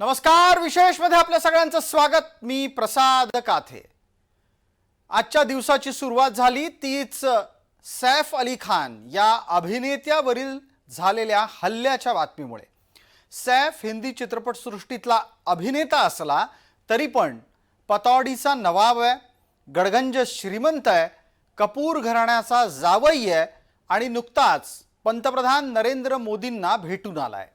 नमस्कार विशेषमध्ये आपल्या सगळ्यांचं स्वागत. मी प्रसाद काथे. आजच्या दिवसाची सुरुवात झाली तीच सैफ अली खान या अभिनेत्यावरील झालेल्या हल्ल्याच्या बातमीमुळे. सैफ हिंदी चित्रपटसृष्टीतला अभिनेता असला तरी पण पतौडीचा नवाब आहे गडगंज श्रीमंत आहे कपूर घराण्याचा जावई आहे आणि नुकताच पंतप्रधान नरेंद्र मोदींना भेटून आलाय.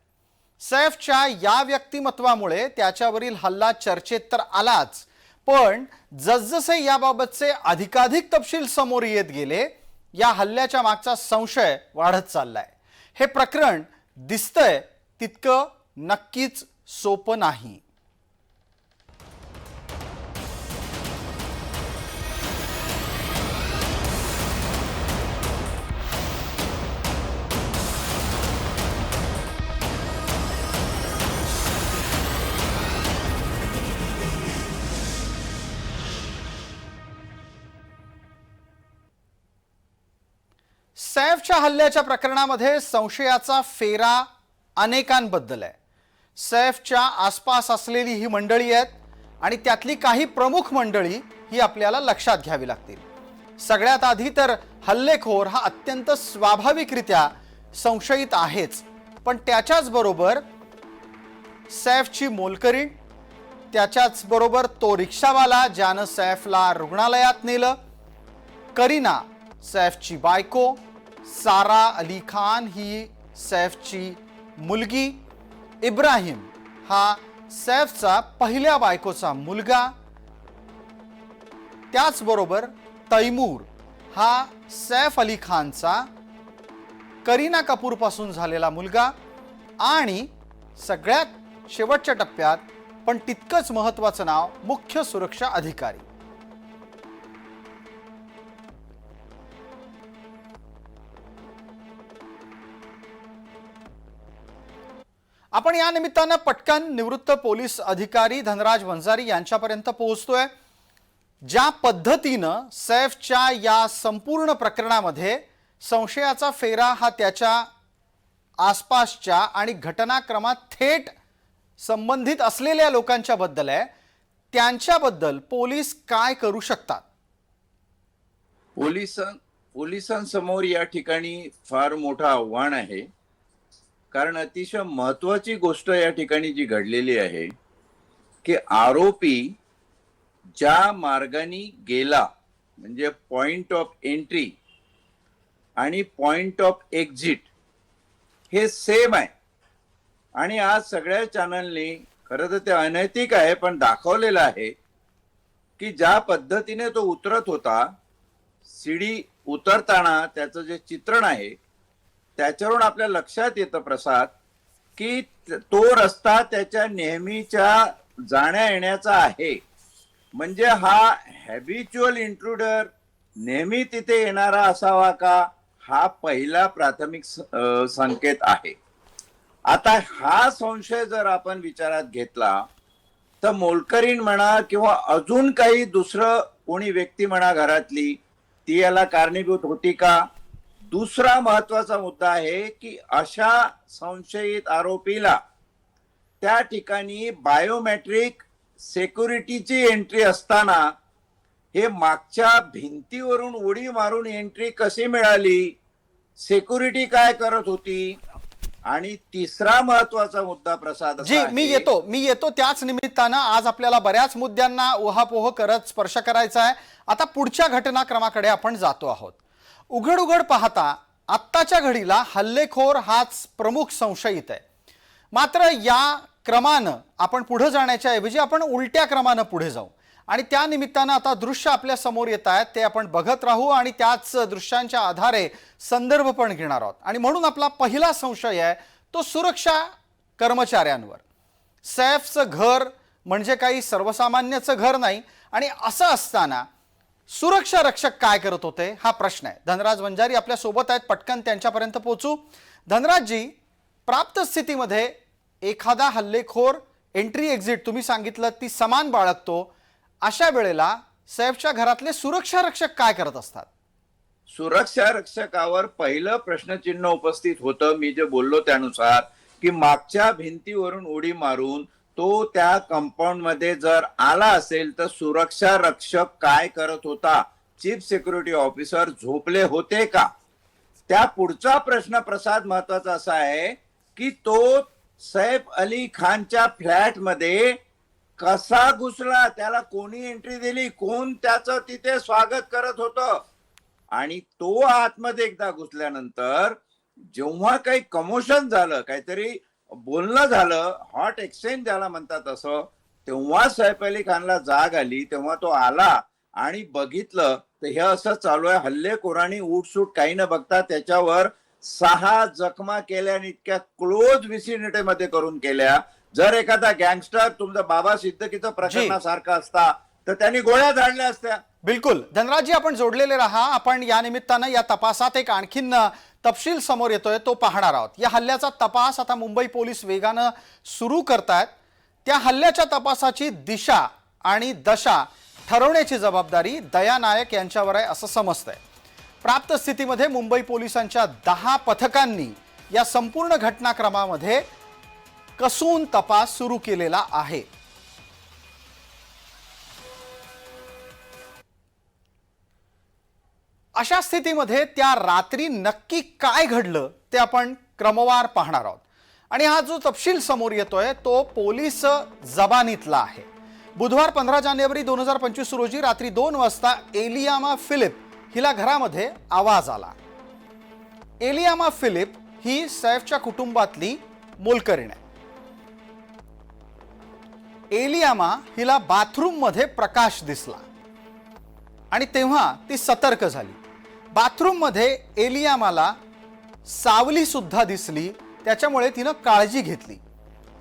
सैफच्या या व्यक्तिमत्वामुळे त्याच्यावरील हल्ला चर्चेत तर आलाच पण जसजसे याबाबतचे अधिकाधिक तपशील समोर येत गेले या हल्ल्याच्या मागचा संशय वाढत चाललाय. हे प्रकरण दिसतंय तितकं नक्कीच सोपं नाही. सैफच्या हल्ल्याच्या प्रकरणामध्ये संशयाचा फेरा अनेकांबद्दल आहे. सैफच्या आसपास असलेली ही मंडळी आहेत आणि त्यातली काही प्रमुख मंडळी ही आपल्याला लक्षात घ्यावी लागतील. सगळ्यात आधी तर हल्लेखोर हा अत्यंत स्वाभाविकरित्या संशयित आहेच. पण त्याच्याच बरोबर सैफची मोलकरीण त्याच्याच बरोबर तो रिक्षावाला ज्यानं सैफला रुग्णालयात नेलं करीना सैफची बायको सारा अली खान ही सैफची मुलगी इब्राहिम. हा सैफचा पहिल्या बायकोचा मुलगा. त्याचबरोबर तैमूर हा सैफ अली खानचा करीना कपूरपासून झालेला मुलगा आणि सगळ्यात शेवटच्या टप्प्यात पण तितकंच महत्त्वाचं नाव मुख्य सुरक्षा अधिकारी. आपण या निमित्तानं पटकन निवृत्त पोलीस अधिकारी धनराज वंजारी यांच्यापर्यंत पोहोचतोय. ज्या पद्धतीनं सैफच्या या संपूर्ण प्रकरणामध्ये संशयाचा फेरा हा त्याच्या आसपासच्या आणि घटनाक्रमात थेट संबंधित असलेल्या लोकांच्या बद्दल आहे. त्यांच्याबद्दल पोलीस काय करू शकतात? पोलिसां पोलिसांसमोर या ठिकाणी फार मोठं आव्हान आहे. कारण अतिशय महत्वाची गोष्ट या ठिकाणी जी घडलेली आहे की आरोपी ज्या मार्गाने गेला म्हणजे पॉइंट ऑफ एंट्री आणि पॉइंट ऑफ एक्झिट हे सेम आहे. आणि आज सगळ्या चॅनलनी खरं तर ते अनैतिक आहे पण दाखवलेलं आहे की ज्या पद्धतीने तो उतरत होता सीडी उतरताना त्याचं जे चित्रण आहे त्याच्यावरून आपल्या लक्षात येतं प्रसाद की तो रस्ता त्याच्या नेहमीच्या जाण्या येण्याचा आहे. म्हणजे हा हॅबिच्युअल इंट्रुडर नेहमी तिथे येणारा असावा का? हा पहिला प्राथमिक स- संकेत आहे. आता हा संशय जर आपण विचारात घेतला तर मोलकरीण म्हणा किंवा अजून काही दुसरं कोणी व्यक्ती म्हणा घरातली ती याला कारणीभूत होती का? दुसरा महत्त्वाचा मुद्दा आहे की अशा संशयित आरोपीला त्या ठिकाणी बायोमेट्रिक सेक्युरिटीची एंट्री असताना हे मागच्या भिंतीवरून उडी मारून एंट्री कशी मिळाली सेक्युरिटी काय करत होती आणि तिसरा महत्त्वाचा मुद्दा प्रसाद जी मी येतो मी येतो त्याच निमित्तानं आज आपल्याला बऱ्याच मुद्द्यांना उहापोह करत स्पर्श करायचा आहे. आता पुढच्या घटनाक्रमाकडे आपण जातो आहोत. उघड उघड पाहता आत्ताच्या घडीला हल्लेखोर हाच प्रमुख संशयित आहे. मात्र या क्रमानं आपण पुढे जाण्याच्या ऐवजी आपण उलट्या क्रमानं पुढे जाऊ. आणि त्या निमित्तानं आता दृश्य आपल्यासमोर येत आहेत ते आपण बघत राहू आणि त्याच दृश्यांच्या आधारे संदर्भ पण घेणार आहोत. आणि म्हणून आपला पहिला संशय आहे तो सुरक्षा कर्मचाऱ्यांवर. सैफचं घर म्हणजे काही सर्वसामान्याचं घर नाही. आणि असं असताना सुरक्षा रक्षक काय करत होते? हा प्रश्न आहे. धनराज वंजारी आपल्यासोबत आहेत. पटकन त्यांच्यापर्यंत पोहोचू. धनराजजी प्राप्त स्थितीमध्ये एखादा हल्लेखोर एंट्री एक्झिट तुम्ही सांगितलं ती समान बाळगतो. अशा वेळेला सैफच्या घरातले सुरक्षा रक्षक काय करत असतात? सुरक्षा रक्षकावर पहिलं प्रश्नचिन्ह उपस्थित होतं. मी जे बोललो त्यानुसार की मागच्या भिंतीवरून उडी मारून तो त्या कंपाऊंडमध्ये जर आला असेल तर सुरक्षा रक्षक काय करत होता? चीफ सिक्युरिटी ऑफिसर झोपले होते का? त्या पुढचा प्रश्न प्रसाद महत्त्वाचा असा आहे की तो सैफ अली खानच्या फ्लॅटमध्ये कसा घुसला? त्याला कोणी एंट्री दिली? कोण त्याचं तिथे स्वागत करत होतं? आणि तो आतमध्ये एकदा घुसल्यानंतर जेव्हा काही कमोशन झालं काहीतरी बोलणं झालं हॉट एक्सचेंज ज्याला म्हणतात असं तेव्हा सैफ अली खानला जाग आली तेव्हा तो आला आणि बघितलं तर हे असं चालू आहे हल्लेखोरांनी उठसूट काही न बघता त्याच्यावर सहा जखमा केल्या आणि इतक्या क्लोज विसिनिटी मध्ये करून केल्या. जर एखादा गँगस्टर तुमचा बाबा सिद्धकीचं प्रकरणासारखा असता तर त्यांनी गोळ्या झाडल्या असत्या. बिलकुल. धनराजी आपण जोडलेले राहा. आपण या निमित्तानं या तपासात एक आणखीन तपशील समोर येतोय तो पाहणार आहोत. या हल्ल्याचा तपास आता मुंबई पोलीस वेगानं सुरू करतायत. त्या हल्ल्याच्या तपासाची दिशा आणि दशा ठरवण्याची जबाबदारी दया नायक यांच्यावर आहे असं समजतंय. प्राप्त स्थितीमध्ये मुंबई पोलिसांच्या दहा पथकांनी या संपूर्ण घटनाक्रमामध्ये कसून तपास सुरू केलेला आहे. अशा स्थितीमध्ये त्या रात्री नक्की काय घडलं ते आपण क्रमवार पाहणार आहोत. आणि हा जो तपशील समोर येतोय तो पोलीस जबानीतला आहे. बुधवार पंधरा जानेवारी दोन हजार पंचवीस रोजी रात्री दोन वाजता एलियामा फिलिप हिला घरामध्ये आवाज आला. एलियामा फिलिप ही सैफच्या कुटुंबातली मोलकरीण आहे. एलियामा हिला बाथरूममध्ये प्रकाश दिसला. आणि तेव्हा ती सतर्क झाली. बाथरूममध्ये एलियामाला सावलीसुद्धा दिसली. त्याच्यामुळे तिनं काळजी घेतली.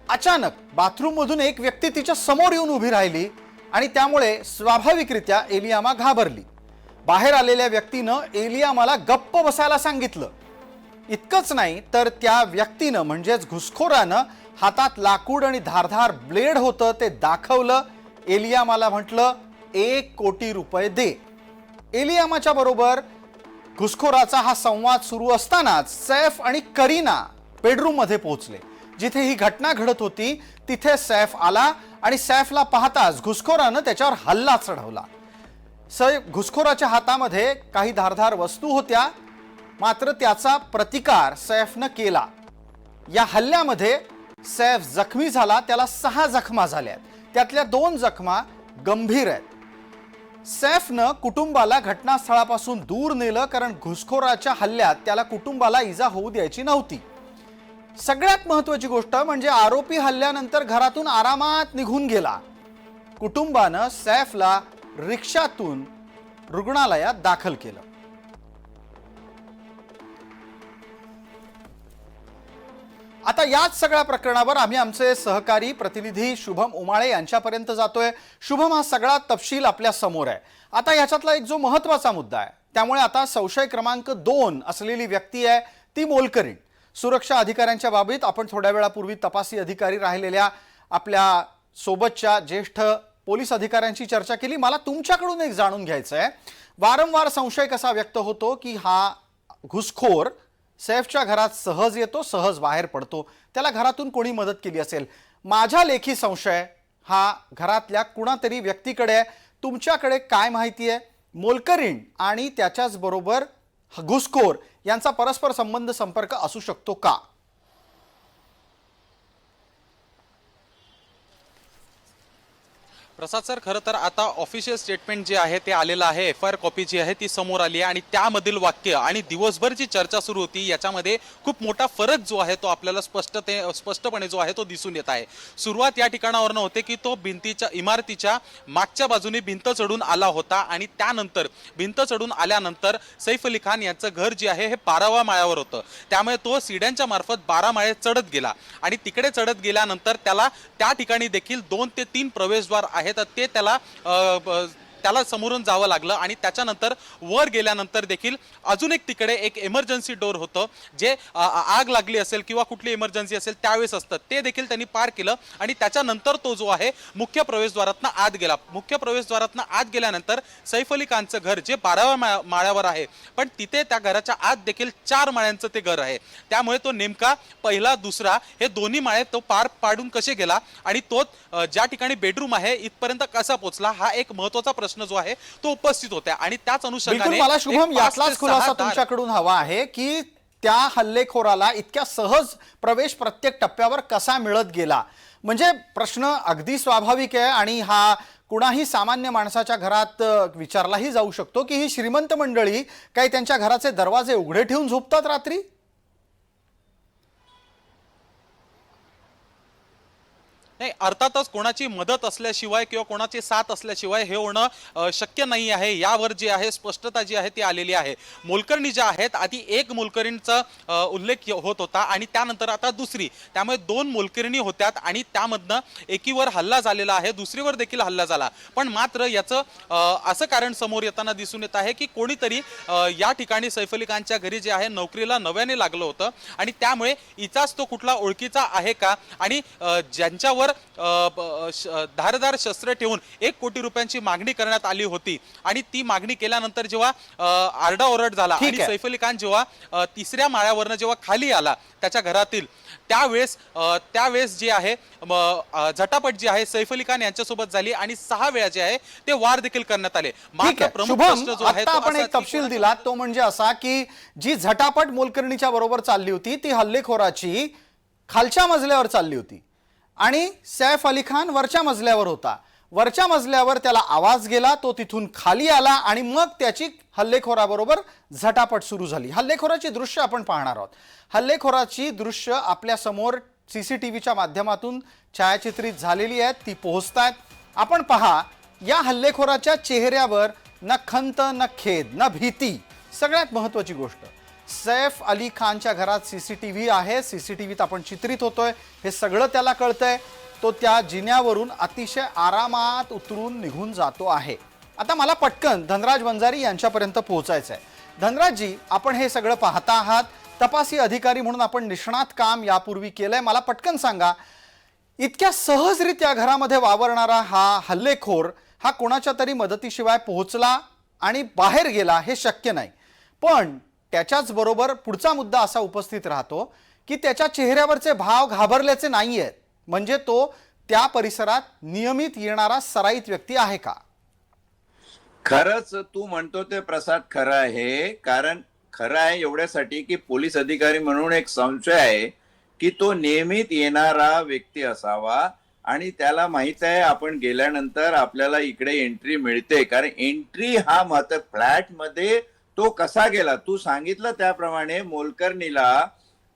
अचानक बाथरूममधून एक व्यक्ती तिच्या समोर येऊन उभी राहिली आणि त्यामुळे स्वाभाविकरित्या एलियामा घाबरली. बाहेर आलेल्या व्यक्तीनं एलियामाला गप्प बसायला सांगितलं. इतकंच नाही तर त्या व्यक्तीनं म्हणजेच घुसखोरानं हातात लाकूड आणि धारधार ब्लेड होतं ते दाखवलं. एलियामाला म्हटलं एक कोटी रुपये दे. एलियामाच्या बरोबर घुसखोराचा हा संवाद सुरू असतानाच सैफ आणि करीना बेडरूममध्ये पोहोचले. जिथे ही घटना घडत होती तिथे सैफ आला आणि सैफला पाहताच घुसखोरानं त्याच्यावर हल्ला चढवला. सैफ घुसखोराच्या हातामध्ये काही धारधार वस्तू होत्या मात्र त्याचा प्रतिकार सैफनं केला. या हल्ल्यामध्ये सैफ जखमी झाला त्याला सहा जखमा झाल्या आहेत त्यातल्या दोन जखमा गंभीर आहेत. सैफनं कुटुंबाला घटनास्थळापासून दूर नेलं कारण घुसखोराच्या हल्ल्यात त्याला कुटुंबाला इजा होऊ द्यायची नव्हती. सगळ्यात महत्वाची गोष्ट म्हणजे आरोपी हल्ल्यानंतर घरातून आरामात निघून गेला. कुटुंबानं सैफला रिक्षातून रुग्णालयात दाखल केलं. आता याच सगळ्या प्रकरणावर आम्ही आमचे सहकारी प्रतिनिधी शुभम उमाळे यांच्यापर्यंत जातोय. शुभम हा सगळा तपशील आपल्यासमोर आहे. आता याच्यातला एक जो महत्त्वाचा मुद्दा आहे त्यामुळे आता संशय क्रमांक दोन असलेली व्यक्ती आहे ती मोलकरीण. सुरक्षा अधिकाऱ्यांच्या बाबतीत आपण थोड्या वेळापूर्वी तपासी अधिकारी राहिलेल्या आपल्या सोबतच्या ज्येष्ठ पोलीस अधिकाऱ्यांची चर्चा केली. मला तुमच्याकडून एक जाणून घ्यायचं आहे वारंवार संशय कसा व्यक्त होतो की हा घुसखोर सैफच्या घरात सहज येतो सहज बाहेर पडतो. त्याला घरातून कोणी मदत केली असेल? माझ्या लेखी संशय हा घरातल्या कुणातरी व्यक्तीकडे आहे. तुमच्याकडे काय माहिती आहे? मोलकरीण आणि त्याच्याचबरोबर ह- घुसखोर यांचा परस्पर संबंध संपर्क असू शकतो का? प्रसाद सर खरं तर आता ऑफिशियल स्टेटमेंट जे आहे ते आलेलं आहे एफ आय आर कॉपी जी आहे ती समोर आली आहे आणि त्यामधील वाक्य आणि दिवसभर जी चर्चा सुरू होती याच्यामध्ये खूप मोठा फरक जो आहे तो आपल्याला स्पष्टते स्पष्टपणे जो आहे तो दिसून येत आहे. सुरुवात या ठिकाणावरनं होते की तो भिंतीच्या इमारतीच्या मागच्या बाजूने भिंत चढून आला होता आणि त्यानंतर भिंत चढून आल्यानंतर सैफ अली खान यांचं घर जे आहे हे बाराव्या माळ्यावर होतं. त्यामुळे तो सिड्यांच्या मार्फत बारा माळे चढत गेला आणि तिकडे चढत गेल्यानंतर त्याला त्या ठिकाणी देखील दोन ते तीन प्रवेशद्वार आहेत. आहेत ते त्याला अ, त्याला समोरून जावं लागलं आणि त्याच्यानंतर वर गेल्यानंतर देखील अजून एक तिकडे एक इमर्जन्सी डोर होतं जे आग लागली असेल किंवा कुठली इमर्जन्सी असेल त्यावेळेस असतं. ते देखील त्यांनी पार केलं आणि त्याच्यानंतर तो जो आहे मुख्य प्रवेशद्वारातनं आत गेला. मुख्य प्रवेशद्वारातनं आत गेल्यानंतर सैफ अली खानचं घर जे बाराव्या माळ्यावर आहे पण तिथे त्या घराच्या आत देखील चार माळ्यांचं ते घर आहे. त्यामुळे तो नेमका पहिला दुसरा हे दोन्ही माळे तो पार पाडून कसे गेला आणि तो ज्या ठिकाणी बेडरूम आहे इथपर्यंत कसा पोचला हा एक महत्त्वाचा प्रश्न जो आहे तो उपस्थित होता आणि त्याच अनुषंगाने मला शुभम यातलाच खुलासा तुमच्याकडून हवा आहे की त्या हल्लेखोराला इतक्या सहज प्रवेश प्रत्येक टप्प्यावर कसा मिळत गेला? म्हणजे प्रश्न अगदी स्वाभाविक आहे आणि हा कुणाही सामान्य माणसाच्या घरात विचारलाही जाऊ शकतो की ही श्रीमंत मंडळी काही त्यांच्या घराचे दरवाजे उघडे ठेवून झोपतात रात्री? नाही अर्थातच कोणाची मदत असल्याशिवाय किंवा कोणाची साथ असल्याशिवाय हे होणं शक्य नाही आहे. यावर जी आहे स्पष्टता जी आहे ती आलेली आहे. मोलकर्णी ज्या आहेत आधी एक मोलकरीणचा उल्लेख होत होता आणि त्यानंतर आता दुसरी. त्यामुळे दोन मोलकरणी होत्यात आणि त्यामधनं एकीवर हल्ला झालेला आहे दुसरीवर देखील हल्ला झाला. पण मात्र याचं असं कारण समोर येताना दिसून येत आहे की कोणीतरी या ठिकाणी सैफ अली खानच्या घरी जे आहे नोकरीला नव्याने लागलं होतं आणि त्यामुळे इचाच तो कुठला ओळखीचा आहे का? आणि ज्यांच्यावर श- धारदार शस्त्र ठेवून एक कोटी रुपयांची मागणी करण्यात आली होती. आणि ती मागणी केल्यानंतर जेव्हा आरडाओरड झाला आणि. सैफ अली खान जेव्हा तिसऱ्या माळ्यावरनं जेव्हा खाली आला त्याच्या घरातील त्यावेळेस त्यावेळेस जे आहे झटापट जी आहे सैफ अली खान यांच्यासोबत झाली आणि सहा वेळा जे आहे ते वार देखील करण्यात आले. मात्र प्रमुख प्रश्न जो आहे आपण एक तपशील दिला तो म्हणजे असा की जी झटापट मोलकर्णीच्या बरोबर चालली होती ती हल्लेखोराची खालच्या मजल्यावर चालली होती. आणि सैफ अली खान वरच्या मजल्यावर होता. वरच्या मजल्यावर त्याला आवाज गेला तो तिथून खाली आला आणि मग त्याची हल्लेखोराबरोबर झटापट सुरू झाली. हल्लेखोराची दृश्य आपण पाहणार आहोत. हल्लेखोराची दृश्य आपल्यासमोर व्हीच्या माध्यमातून छायाचित्रित झालेली आहेत ती पोहोचत आहेत आपण पहा या हल्लेखोराच्या चेहऱ्यावर न खंत न खेद न भीती सगळ्यात महत्त्वाची गोष्ट. सैफ अली खानच्या घरात सी सी टी व्ही आहे. सी सी टी व्हीत आपण चित्रित होतोय. हे सगळं त्याला कळतंय. तो त्या जिन्यावरून अतिशय आरामात उतरून निघून जातो आहे. आता मला पटकन धनराज वंजारी यांच्यापर्यंत पोहोचायचं आहे धनराजजी आपण हे सगळं पाहता आहात. तपासी अधिकारी म्हणून आपण निष्णात काम यापूर्वी केलंय. मला पटकन सांगा इतक्या सहजरित्या घरामध्ये वावरणारा हा हल्लेखोर हा कोणाच्या तरी मदतीशिवाय पोहोचला आणि बाहेर गेला हे शक्य नाही. पण त्याच्याच बरोबर पुढचा मुद्दा असा उपस्थित राहतो की त्याच्या चेहऱ्यावरचे भाव घाबरल्याचे नाही आहेत म्हणजे तो त्या परिसरात नियमित येणारा सराईत व्यक्ती आहे का? खरंच तू म्हणतो ते प्रसाद खरं आहे. कारण खरं आहे एवढ्यासाठी की पोलीस अधिकारी म्हणून एक संशय आहे की तो नियमित येणारा व्यक्ती असावा. आणि त्याला माहीत आहे आपण गेल्यानंतर आपल्याला इकडे एंट्री मिळते. कारण एंट्री हा महत्त्व फ्लॅटमध्ये तो कसा गेला? तू सांगितलं त्याप्रमाणे मोलकर्णीला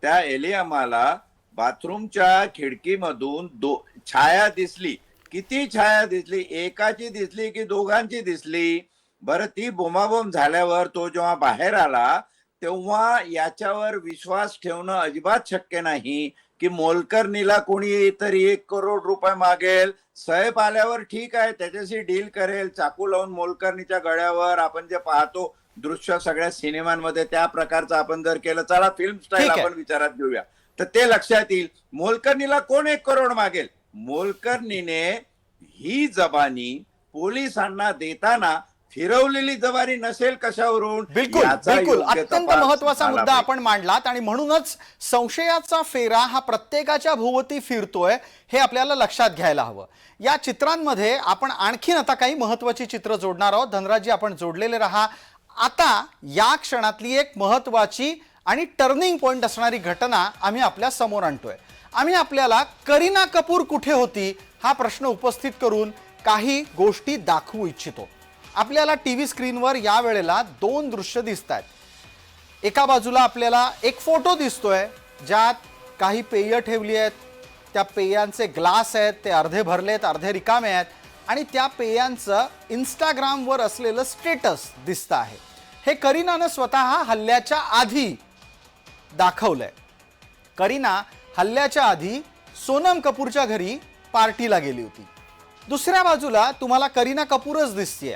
त्या एलियामाला बाथरूमच्या खिडकीमधून दो छाया दिसली. किती छाया दिसली? एकाची दिसली की दोघांची दिसली? बरं ती बोमाबोम झाल्यावर तो जेव्हा बाहेर आला तेव्हा याच्यावर विश्वास ठेवणं अजिबात शक्य नाही की मोलकर्णीला कोणी तरी एक करोड रुपये मागेल. साहेब आल्यावर ठीक आहे त्याच्याशी डील करेल. चाकू लावून मोलकर्णीच्या गळ्यावर आपण जे पाहतो दृश्य सगळ्या सिनेमांमध्ये त्या प्रकारचं आपण जर केलं चला फिल्म स्टाईल. आपण विचारात घेऊया. तर ते लक्षात येईल मोलकर्णीला कोण एक करोड मागेल? मोलकर्णीने ही जबानी पोलिसांना देताना फिरवलेली जबानी नसेल कशावरून? बिलकुल बिलकुल. अत्यंत महत्त्वाचा मुद्दा. आपण मांडलात आणि म्हणूनच संशयाचा फेरा हा प्रत्येकाच्या भोवती फिरतोय हे आपल्याला लक्षात घ्यायला हवं. या चित्रांमध्ये आपण आणखीन आता काही महत्वाची चित्र जोडणार आहोत. धनराजी आपण जोडलेले राहा. आता या क्षणातली एक महत्त्वाची आणि टर्निंग पॉईंट असणारी घटना आम्ही आपल्यासमोर आणतोय. आम्ही आपल्याला करीना कपूर कुठे होती हा प्रश्न उपस्थित करून काही गोष्टी दाखवू इच्छितो. आपल्याला टी व्ही स्क्रीनवर या वेळेला दोन दृश्य दिसत आहेत एका बाजूला आपल्याला एक फोटो दिसतोय ज्यात काही पेय ठेवली आहेत त्या पेयांचे ग्लास आहेत ते अर्धे भरलेत अर्धे रिकामे आहेत. आणि त्या पेयांचं इंस्टाग्रामवर असलेलं स्टेटस दिसतं आहे. हे करीनानं स्वतः हल्ल्याच्या आधी दाखवलंय. करीना हल्ल्याच्या आधी सोनम कपूरच्या घरी पार्टीला गेली होती. दुसऱ्या बाजूला तुम्हाला करीना कपूरच दिसतीये.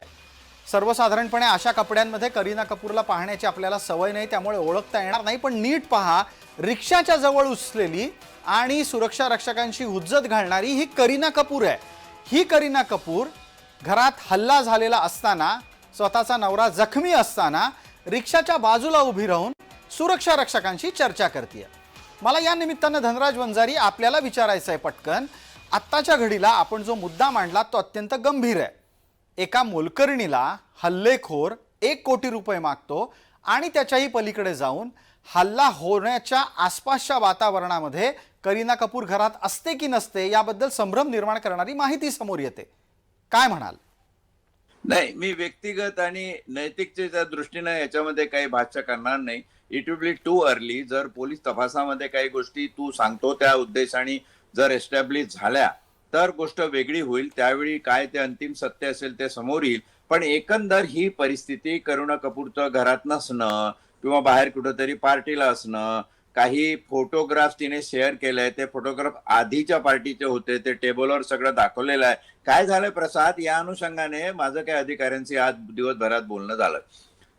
सर्वसाधारणपणे अशा कपड्यांमध्ये करीना कपूरला पाहण्याची आपल्याला सवय नाही त्यामुळे ओळखता येणार नाही पण नीट पहा रिक्षाच्या जवळ उचलेली आणि सुरक्षा रक्षकांची हुज्जत घालणारी ही करीना कपूर आहे. ही करीना कपूर घरात हल्ला झालेला असताना स्वतःचा नवरा जखमी असताना रिक्षाच्या बाजूला उभी राहून सुरक्षा रक्षकांशी चर्चा करते मला या निमित्तानं धनराज वंजारी आपल्याला विचारायचं आहे पटकन. आत्ताच्या घडीला आपण जो मुद्दा मांडला तो अत्यंत गंभीर आहे. एका मोलकर्णीला हल्लेखोर एक कोटी रुपये मागतो आणि त्याच्याही पलीकडे जाऊन हल्ला होण्याच्या आसपासच्या वातावरणामध्ये करीना कपूर घरात असते की नसते याबद्दल संभ्रम निर्माण करणारी माहिती समोर येते. काय म्हणाल? नाही मी व्यक्तिगत आणि नैतिकतेच्या दृष्टीनं याच्यामध्ये काही भाष्य करणार नाही. It will be too early जर पोलीस तपासामध्ये काही गोष्टी तू सांगतो त्या उद्देशाने जर एस्टॅब्लिश झाल्या तर गोष्ट वेगळी होईल. त्यावेळी काय ते अंतिम सत्य असेल ते समोर येईल. पण एकंदर ही परिस्थिती करुणा कपूरचं घरात नसणं किंवा बाहेर कुठंतरी पार्टीला असणं काही फोटोग्राफ तिने शेअर केलंय ते फोटोग्राफ आधीच्या पार्टीचे होते ते टेबलवर सगळं दाखवलेलं आहे. काय झालंय प्रसाद? या अनुषंगाने माझं काही अधिकाऱ्यांशी आज दिवसभरात बोलणं झालं.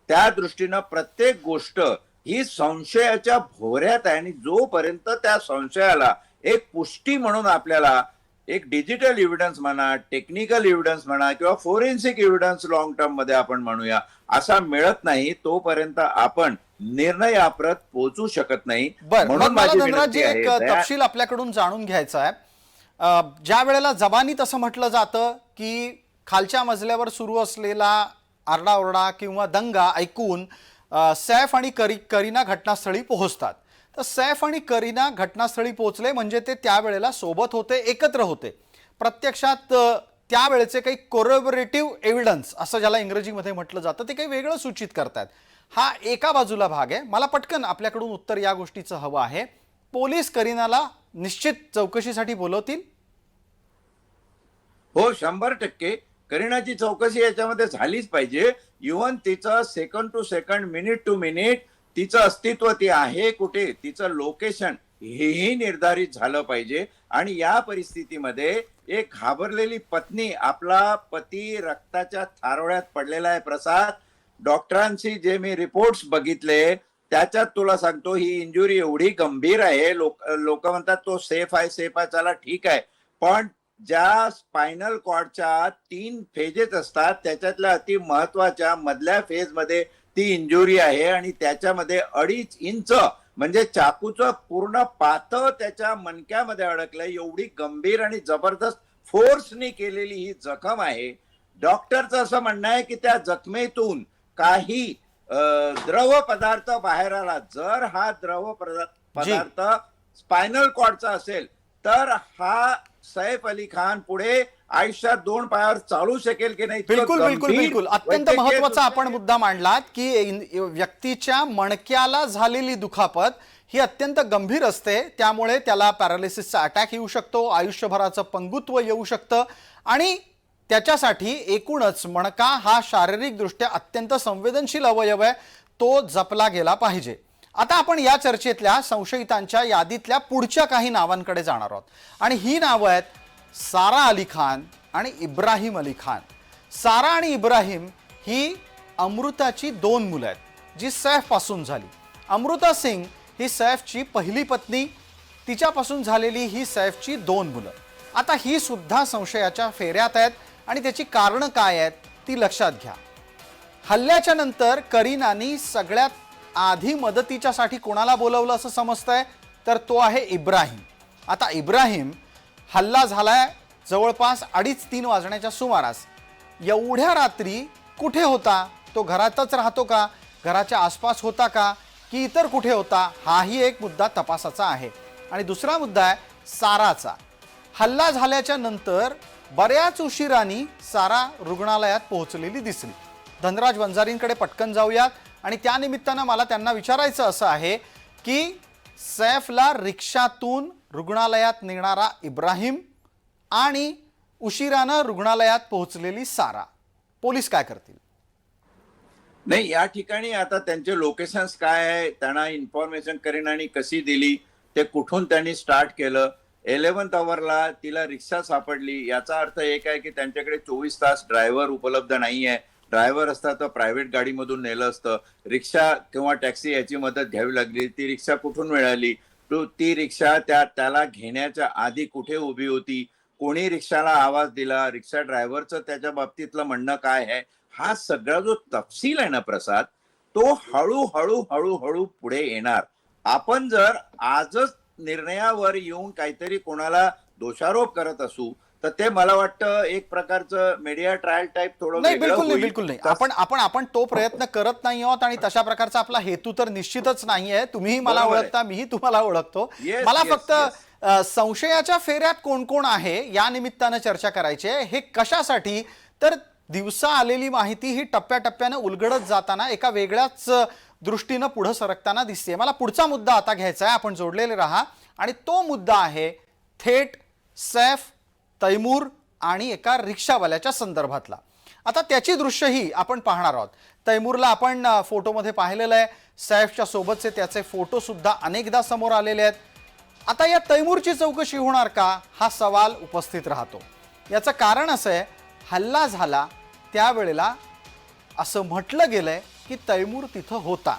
त्या दृष्टीनं प्रत्येक गोष्ट ही संशयाच्या भोऱ्यात आहे आणि जोपर्यंत त्या संशयाला एक पुष्टी म्हणून आपल्याला एक डिजिटल एव्हिडन्स म्हणा टेक्निकल एव्हिडन्स म्हणा किंवा फोरेन्सिक एव्हिडन्स लॉंग टर्ममध्ये आपण म्हणूया असा मिळत नाही तोपर्यंत आपण निर्णयाप्रत पोहोचू शकत नाही. म्हणून माझी एक तपशील आपल्याकडून जाणून घ्यायचा आहे. ज्या वेळेला जबानीत असं म्हटलं जातं की खालच्या मजल्यावर सुरू असलेला आरडाओरडा किंवा दंगा ऐकून सैफ आणि करी करीना घटनास्थळी पोहोचतात. तर सैफ आणि करीना घटनास्थळी पोहोचले म्हणजे ते त्यावेळेला सोबत होते एकत्र होते. प्रत्यक्षात त्यावेळेचे काही कोरोबरेटिव्ह एव्हिडन्स असं ज्याला इंग्रजीमध्ये म्हटलं जातं ते काही वेगळं सूचित करतात हा एका बाजूला भाग आहे. मला पटकन आपल्याकडून उत्तर या गोष्टीचं हवं आहे. पोलीस करीनाला निश्चित चौकशीसाठी बोलवतील. हो शंभर टक्के. करीनाची चौकशी याच्यामध्ये झालीच पाहिजे. इव्हन तिचं second to second minute to minute तिचं अस्तित्व ती आहे कुठे? तिचं लोकेशन हेही निर्धारित झालं पाहिजे. आणि या परिस्थितीमध्ये एक घाबरलेली पत्नी आपला पती रक्ताच्या थारोळ्यात पडलेला आहे प्रसाद. डॉक्टरांशी जे मी रिपोर्ट्स बघितले त्याच्यात तुला सांगतो ही इंजुरी एवढी गंभीर आहे. लोक लोक म्हणतात तो सेफ आहे सेफ आहे चला ठीक आहे. पण ज्या स्पायनल कॉर्डच्या तीन फेजेस असतात त्याच्यातल्या अति महत्त्वाच्या मधल्या फेजमध्ये ती इंजुरी आहे आणि त्याच्यामध्ये अडीच इंच म्हणजे चाकूचं पूर्ण पातळ त्याच्या मणक्यामध्ये अडकलंय. एवढी गंभीर आणि जबरदस्त फोर्सनी केलेली ही जखम आहे. डॉक्टरचं असं म्हणणं आहे की त्या जखमेतून काही द्रव पदार्थ बाहेर आला. जर हा द्रव. पदार्थ स्पायनल कॉर्डचा असेल तर हा सैफ अली खान पुढे आयुष्यात दोन पायावर चालू शकेल की नाही बिलकुल बिलकुल बिलकुल. अत्यंत महत्त्वाचा आपण मुद्दा मांडलात की व्यक्तीच्या मणक्याला झालेली दुखापत ही अत्यंत गंभीर असते. त्यामुळे त्याला पॅरालिसिसचा अटॅक येऊ शकतो आयुष्यभराचं पंगुत्व येऊ शकतं आणि त्याच्यासाठी एकूणच मणका हा शारीरिकदृष्ट्या अत्यंत संवेदनशील अवयव आहे. तो जपला गेला पाहिजे. आता आपण या चर्चेतल्या संशयितांच्या यादीतल्या पुढच्या काही नावांकडे जाणार आहोत. आणि ही नावं आहेत सारा अली खान आणि इब्राहिम अली खान. सारा आणि इब्राहिम ही अमृताची दोन मुलं आहेत जी सैफपासून झाली. अमृता सिंग ही सैफची पहिली पत्नी तिच्यापासून झालेली ही सैफची दोन मुलं. आता ही सुद्धा संशयाच्या फेऱ्यात आहेत आणि त्याची कारणं काय आहेत ती लक्षात घ्या. हल्ल्याच्या नंतर करीनानी सगळ्यात आधी मदतीच्यासाठी कोणाला बोलवलं असं समजतंय? तर तो आहे इब्राहिम. आता इब्राहिम हल्ला झालाय जवळपास अडीच तीन वाजण्याच्या सुमारास. एवढ्या रात्री कुठे होता? तो घरातच राहतो का? घराच्या आसपास होता का? की इतर कुठे होता? हाही एक मुद्दा तपासाचा आहे. आणि दुसरा मुद्दा आहे साराचा. हल्ला झाल्याच्यानंतर बऱ्याच उशिरानी सारा रुग्णालयात पोहोचलेली दिसली. धनराज वंजारींकडे पटकन जाऊयात. आणि त्यानिमित्तानं मला त्यांना विचारायचं असं आहे की सैफला रिक्षातून रुग्णालयात नेणारा इब्राहिम आणि उशिरानं रुग्णालयात पोहोचलेली सारा. पोलीस काय करतील? नाही या ठिकाणी आता त्यांचे लोकेशन्स काय आहे त्यांना इन्फॉर्मेशन करीनानी कशी दिली ते कुठून त्यांनी स्टार्ट केलं इलेव्हन्थ आवरला तिला रिक्षा सापडली याचा अर्थ एक आहे की त्यांच्याकडे चोवीस तास ड्रायव्हर उपलब्ध नाही आहे ड्रायव्हर असता तर प्रायव्हेट गाडीमधून नेलं असतं. रिक्षा किंवा टॅक्सी याची मदत घ्यावी लागली. ती रिक्षा कुठून मिळाली? तो ती रिक्षा त्या त्याला घेण्याच्या आधी कुठे उभी होती? कोणी रिक्षाला आवाज दिला? रिक्षा ड्रायव्हरचं त्याच्या बाबतीतलं म्हणणं काय आहे? हा सगळा जो तपशील आहे ना प्रसाद तो हळूहळू हळूहळू पुढे येणार. आपण जर आजच निर्णयावर येऊन काहीतरी कोणाला दोषारोप करत असू तर ते मला वाटतं एक प्रकारचं मीडिया ट्रायल टाईप थोडं नाही बिलकुल नाही. बिलकुल नाही. आपण आपण आपण तो प्रयत्न करत नाही आहोत आणि तशा प्रकारचा आपला हेतू तर निश्चितच नाहीये तुम्हीही मला आहे. ओळखता मीही तुम्हाला ओळखतो. मला फक्त संशयाच्या फेऱ्यात कोण कोण आहे या निमित्तानं चर्चा करायची आहे. हे कशासाठी? तर दिवसा आलेली माहिती ही टप्प्याटप्प्यानं उलगडत जाताना एका वेगळ्याच दृष्टीनं पुढं सरकताना दिसते मला पुढचा मुद्दा आता घ्यायचा आहे. आपण जोडलेले राहा. आणि तो मुद्दा आहे थेट सैफ तैमूर आणि एका रिक्षावाल्याच्या संदर्भातला. आता त्याची दृश्यही आपण पाहणार आहोत. तैमूरला आपण फोटोमध्ये पाहिलेलं आहे. सैफच्या सोबतचे त्याचे फोटोसुद्धा अनेकदा समोर आलेले आहेत. आता या तैमूरची चौकशी होणार का? हा सवाल उपस्थित राहतो. याचं कारण असं आहे हल्ला झाला त्यावेळेला असं म्हटलं गेलं आहे की तैमूर तिथं होता.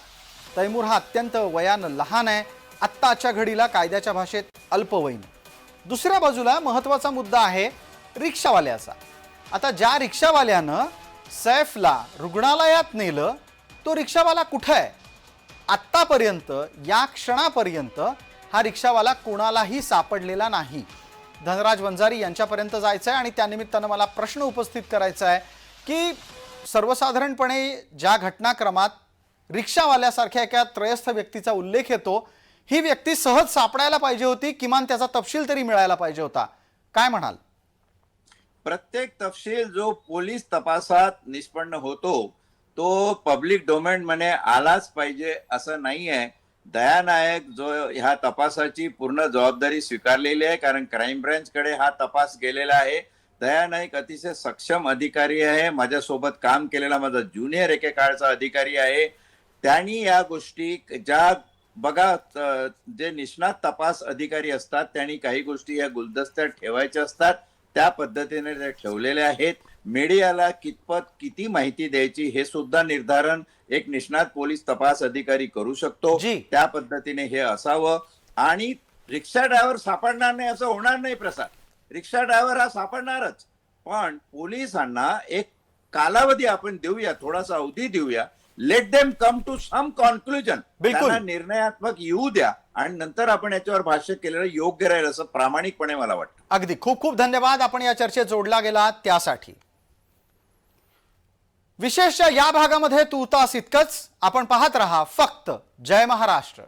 तैमूर हा अत्यंत वयानं लहान आहे. आत्ताच्या घडीला कायद्याच्या भाषेत अल्पवयीन. दुसऱ्या बाजूला महत्त्वाचा मुद्दा आहे रिक्षावाल्याचा. आता ज्या रिक्षावाल्यानं सैफला रुग्णालयात नेलं तो रिक्षावाला कुठं आहे? आत्तापर्यंत या क्षणापर्यंत हा रिक्षावाला कोणालाही सापडलेला नाही. धनराज वंजारी यांच्यापर्यंत जायचं आहे आणि त्यानिमित्तानं मला प्रश्न उपस्थित करायचा आहे की सर्वसाधारणपणे ज्या घटनाक्रमात रिक्षावाल्यासारख्या एका त्रयस्थ व्यक्तीचा उल्लेख येतो ही व्यक्ती सहज सापडायला पाहिजे होती किमान त्याचा तपशील तरी मिळायला पाहिजे होता. काय म्हणाल? प्रत्येक तपशील जो पोलीस तपासात निष्पन्न होतो तो पब्लिक डोमेन मध्ये आलाच पाहिजे असं नाही आहे दयानायक जो ह्या तपासाची पूर्ण जबाबदारी स्वीकारलेली आहे कारण क्राईम ब्रँच कडे हा तपास गेलेला आहे. दयानायक अतिशय सक्षम अधिकारी आहे माझ्यासोबत काम केलेला माझा ज्युनियर एके काळचा अधिकारी आहे. त्यांनी या गोष्टी ज्या बघा जे निष्णात तपास अधिकारी असतात त्यांनी काही गोष्टी या गुलदस्त्यात ठेवायच्या असतात. त्या पद्धतीने ते ठेवलेले आहेत. मीडियाला कितपत किती माहिती द्यायची हे सुद्धा निर्धारण एक निष्णात पोलीस तपास अधिकारी करू शकतो. त्या पद्धतीने हे असावं. आणि रिक्षा ड्रायव्हर सापडणार नाही असं होणार नाही प्रसाद. रिक्षा ड्रायव्हर हा सापडणारच. पण पोलिसांना एक कालावधी आपण देऊया थोडासा अवधी देऊया. Let them come to some conclusion बिलकुल. निर्णयात्मक येऊ द्या. आणि नंतर आपण याच्यावर भाष्य केलेलं योग्य राहील असं प्रामाणिकपणे मला वाटतं. अगदी. खूप खूप धन्यवाद. आपण या चर्चेत जोडला गेला त्यासाठी. विशेषच्या या भागामध्ये तू तास इतकंच. आपण पाहत रहा फक्त जय महाराष्ट्र.